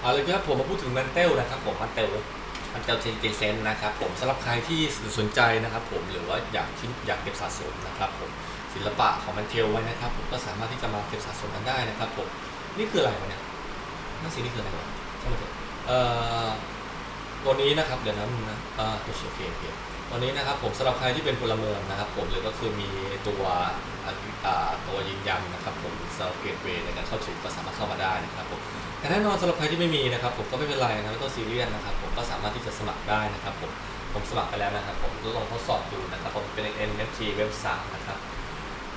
เอาเลยครับผมมาพูดถึงมันเตลนะครับผมมันเตลมันเตลเจนเซนนะครับผมสำหรับใครที่สนใจนะครับผมหรือว่าอยากชิ้นอยากเก็บสะสมนะครับผมศิลปะของมันเทลไว้นะครับผมก็สามารถที่จะมาเก็บสะสมกันได้นะครับผมนี่คืออะไรวะเนี่ยนั่นสินี่คืออะไรวะใช่ไหมเอะเอ่อตัวนี้นะครับเดี๋ยวนะมึงนะอ่าตัวเชียร์เกมเกมตัวนี้นะครับผมสำหรับใครที่เป็นพลเมืองนะครับผมหรือก็คือมีตัวอ่าตัวยืนยันนะครับผมเซอร์เกตเวในการเข้าถึงก็สามารถเข้า แต่แน่นอนสำหรับใครที่ไม่มีนะครับผมก็ไม่เป็นไรนะไม่ต้องซีเรียสนะครับผมก็สามารถที่จะสมัครได้นะครับผมผมสมัครไปแล้วนะครับผมก็ลองทดสอบดูนะครับผมเป็น NFT เว็บ3นะครับ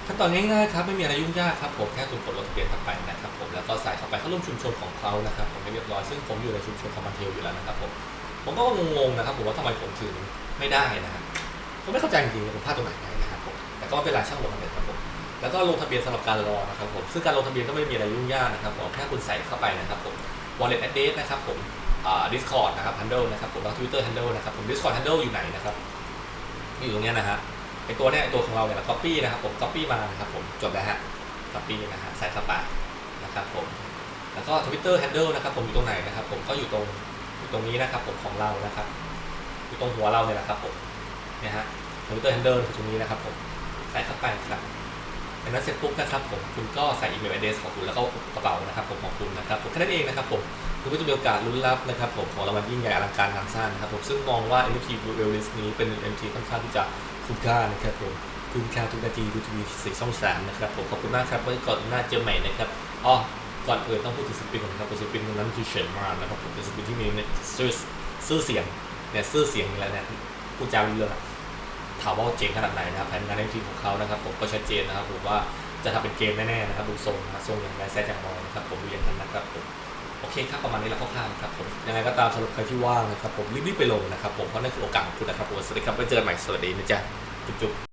ขั้นตอนง่ายๆครับไม่มีอะไรยุ่งยากครับผมแค่คุณกดลงทะเบียนเข้าไปนะครับผมแล้วก็ใส่เข้าไปเข้าร่วมชุมชนของเขานะครับผมให้เรียบร้อยซึ่งผมอยู่ในชุมชนของมันเทลอยู่แล้วนะครับผมผมก็งงๆนะครับผมว่าทำไมผมถึงไม่ได้นะครับผมไม่เข้าใจจริงๆผมพลาดตรงไหนนะครับผมแต่ก็เป็นไรช่างหัวมันเลยครับผม แล้วก็ลงทะเบียนสำหรับการรอนะครับผมซึ่งการลงทะเบียนก็ไม่มีอะไรยุ่งยากนะครับผมแค่คุณใส่เข้าไปนะครับผม wallet address นะครับผมอ่า discord นะครับ handle นะครับผมแล้ว twitter handle นะครับผม discord handle อยู่ไหนนะครับอยู่ตรงเนี้ยนะฮะไอตัวเนี้ยตัวของเราเนี่ยเรา copy นะครับผม copy มานะครับผมจบแล้วฮะ copy นะฮะใส่เข้าไปนะครับผมแล้วก็ twitter handle นะครับผมอยู่ตรงไหนนะครับผมก็อยู่ตรงอยู่ตรงนี้นะครับผมของเรานะครับอยู่ตรงหัวเราเนี่ยแหละครับผมเนี่ยฮะ twitter handle คือตรงนี้นะครับผมใส่เข้าไปครับ ดังนั้นเสร็จปุ๊บนะครับผมคุณก็ใส่อีเมล address ของคุณแล้วก็กระเป๋านะครับผมของคุณนะครับผมแค่นั้นเองนะครับผมคุณก็จะมีโอกาสลุ้นรับนะครับผมของรางวัลยิ่งใหญ่อลังการงานสร้างนะครับผมซึ่งมองว่า NFT Blue Whale List นี้เป็น NFT ค่อนข้างที่จะคุ้มค่านะครับผมคุ้มค่าทุกนาทีดูทีวีสี่ช่องสามนะครับผมขอบคุณมากครับไว้ก่อนหน้าเจอใหม่นะครับอ๋อก่อนอื่นต้องพูดถึงศิลปินก่อนนะครับผมศิลปินคนนั้นคือเฉินมานนะครับผมเป็นศิลปินที่มีชื่อชื่อเสียงเนี่ยชื่อเสียงอยู่แล้วเนี่ยพูดจารู้เรื่องอะ ถามว่าเจ๋งขนาดไหนนะครับแผนงานในทีมของเขานะครับผมก็ชัดเจนนะครับผมว่าจะทำเป็นเกมแน่ๆนะครับดูทรงนะทรงอย่างไรแซ่จากมองนะครับผมดูอย่างนั้นนะครับผมโอเคครับประมาณนี้แล้วคร่าวๆครับผมยังไงก็ตามสำหรับใครที่ว่างนะครับผมรีบๆไปลงนะครับผมเพราะนั่นคือโอกาสของคุณนะครับผมสวัสดีครับไว้เจอกันใหม่สวัสดีนะจ๊ะจุ๊บ